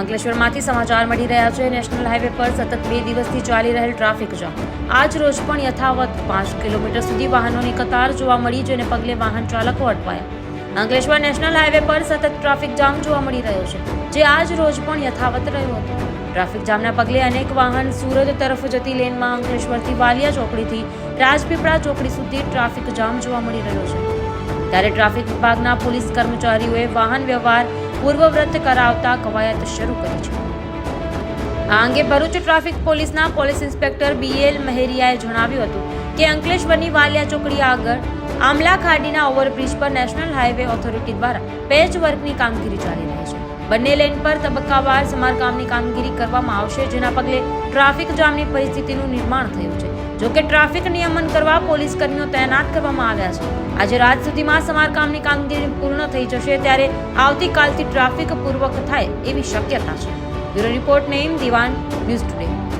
અંકલેશ્વરમાંથી સમાચાર મળી રહ્યા છે. નેશનલ હાઈવે પર સતત બે દિવસથી ચાલી રહેલ ટ્રાફિક જામ. આજ રોજ પણ યથાવત પાંચ કિલોમીટર સુધી વાહનોની કતાર જોવા મળી, જેને પગલે વાહન ચાલકો અટવાયા. અંકલેશ્વર નેશનલ હાઈવે પર સતત ટ્રાફિક જામ જોવા મળી રહ્યો છે, જે આજ રોજ પણ યથાવત રહ્યો હતો. ટ્રાફિક જામના પગલે અનેક વાહન સુરત તરફ જતી લેનમાં અંકલેશ્વરથી વાલિયા ચોકડીથી રાજપીપળા ચોકડી સુધી ટ્રાફિક જામ જોવા મળી રહ્યો છે. ત્યારે ટ્રાફિક વિભાગના પોલીસ કર્મચારીઓએ વાહન વ્યવહાર પૂર્વવ્રત કરાવતા કવાયત શરૂ કરી છે. આ અંગે ભરૂચ ટ્રાફિક પોલીસના પોલીસ ઇન્સ્પેક્ટર બીએલ મહેરિયાએ જણાવ્યું હતું કે અંકલેશ્વરની વાલિયા ચોકડી આગળ આમલા ખાડીના ઓવરબ્રિજ પર નેશનલ હાઈવે ઓથોરિટી દ્વારા પેચ વર્કની કામગીરી ચાલી રહી છે. બંને લેન પર તબક્કાવાર સમારકામની કામગીરી કરવામાં આવશે, જેના પગલે ટ્રાફિક જામની પરિસ્થિતિનું નિર્માણ થયું છે. જો કે ટ્રાફિક નિયમન કરવા પોલીસ કર્મીઓ તૈનાત કરવામાં આવ્યા છે. આજે રાત સુધીમાં સમારકામની કામગીરી પૂર્ણ થઈ જશે ત્યારે આવતીકાલથી ટ્રાફિક પૂર્વક થાય એવી શક્યતા છે. Bureau report Nem Diwan, news today.